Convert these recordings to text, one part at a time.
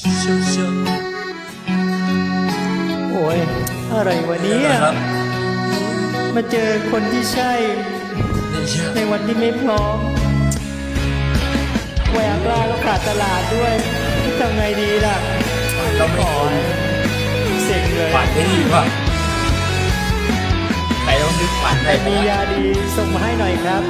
เชื่อเชื่อโอ้ยอะไรวะเนี่ยครับมาเจอคนที่ใช่เนี่ยเชื่อในวันที่ไม่พร้อมแหวกลาก็ขาดตลาดด้วยทำไงดีล่ะเราไม่ขอเซ็งเลยฝันไม่ดีว่ะใครต้องนึกฝันใครได้มีไหมยาดีส่งมาให้หน่อยครับ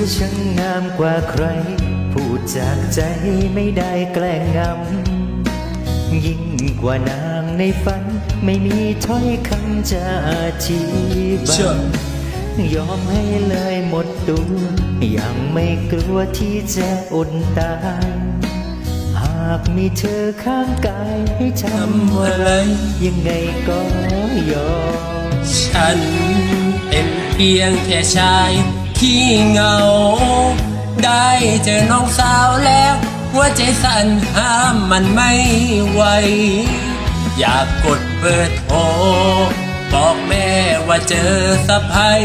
อช่างงามกว่าใคร พูดจากใจไม่ได้แกล้งงำยิ่งกว่านางในฝัน ไม่มีถ้อยคำจะอธิบาเชื่อยยอมให้เลยหมดตัว ยังไม่กลัวที่จะอดตาย หากมีเธอข้างกายให้ทำทำว่าอะไร ยังไงก็ยอม ฉันเป็นเพียงแค่ชาย ขี้เหงา ได้เจอน้องสาวแล้วหัวใจสั่นห้ามมันไม่ไหว อยากกดเบอร์โทรบอกแม่ว่าเจอสะพ้ย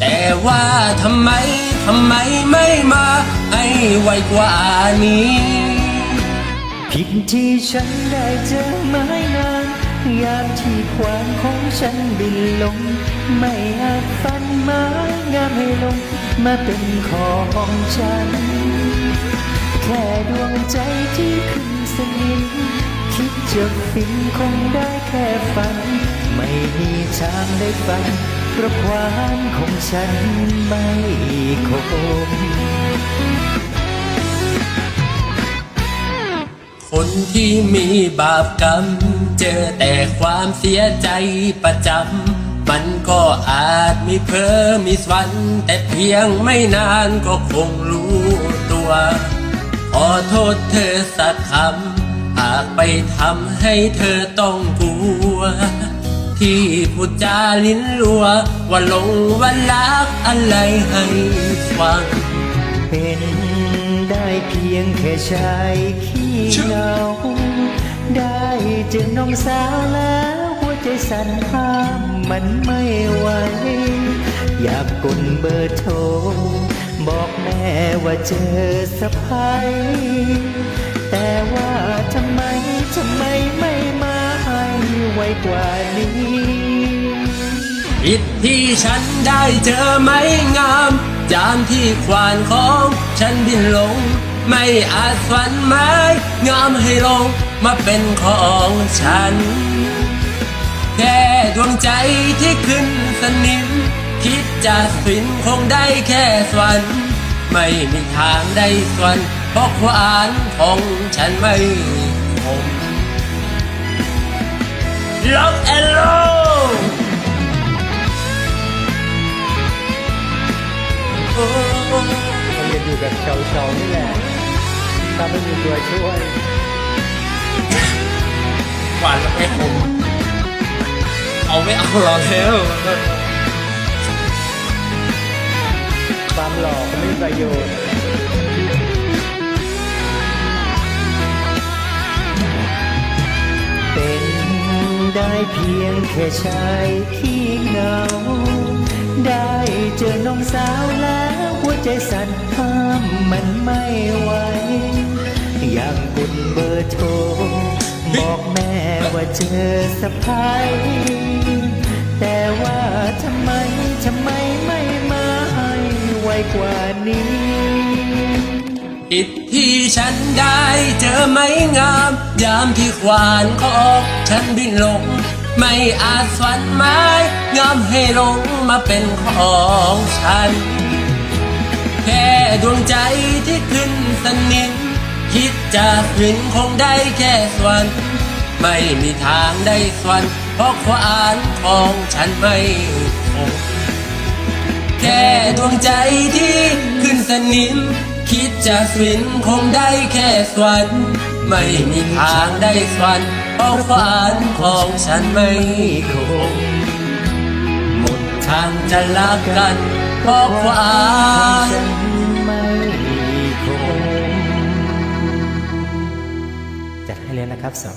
แต่ว่าทำไมทำไมไม่มาให้ไวกว่านี้ผิดที่ฉันได้เจอไม้งานยามที่ความของฉันบินลง ไม่อาจฟัน ลงมาเป็นของฉัน แค่ดวงใจที่ขึ้นสนิมคิดจะฟินคงได้แค่ฝัน ไม่มีทางได้ฟังเพราะความของฉันไม่คมคนที่มีบาปกรรม เจอแต่ความเสียใจประจำ มันก็อาจมีเพ้อมีสวันแต่เพียงไม่นานก็คงรู้ตัว ขอโทษเธอสักคำหากไปทำให้เธอต้องกลัว ที่พูดจาลิ้นรัว ว่าลงว่ารักอะไรให้ฟัง เป็นได้เพียงแค่ชายขี้เหงา ได้เจอน้องสาวแล้ว สั่นห้ามมันไม่ไหว อยากกดเบอร์โทร บอกแม่ว่าเจอสะพายแต่ว่าทำไมทำไมไม่มาให้ไวกว่านี้ผิดที่ฉันได้เจอไม่งาม จามที่ควานของฉันบินลง ไม่อาจฝันไม้งามให้ลงมาเป็นของฉัน แค่ดวงใจที่ขึ้นสนิม คิดจะสินคงได้แค่ฝันไม่มีทางได้ส่วนเพราะควานของฉันไม่คมล็อกแอนโลผมจะอยู่แบบเฉาๆนี่แหละถ้าไม่มีตัวช่วยหวานแล้วไม่คม เอาไม่เอาหรอกเทลความหลอกไม่มีประโยชน์เป็นได้เพียงแค่ชายขี้เหงา ได้เจอน้องสาวแล้วหัวใจสั่นห้ามมันไม่ไหวอยากกดเบอร์โทรบอกแม่ว่าเจอสะพาย ทำไมทำไมไม่มาให้ไวกว่านี้ผิดที่ฉันได้เจอไม่งาม ยามที่ควานของฉันบินลง ไม่อาจฝันไม้งามให้ลงมาเป็นของฉัน แค่ดวงใจที่ขึ้นสนิมคิดจะฝืนคงได้แค่ส่วนไม่มีทางได้ส่วน เพราะควานของฉันไม่คงแค่ดวงใจที่ขึ้นสนิม คิดจะสินคงได้แค่สวรรค์ไม่มีทางได้สวรรค์เพราะฝันของฉันไม่คงหมดทางจะรักกันเพราะฝันฉันไม่คงจัดให้เลยนะครับสาว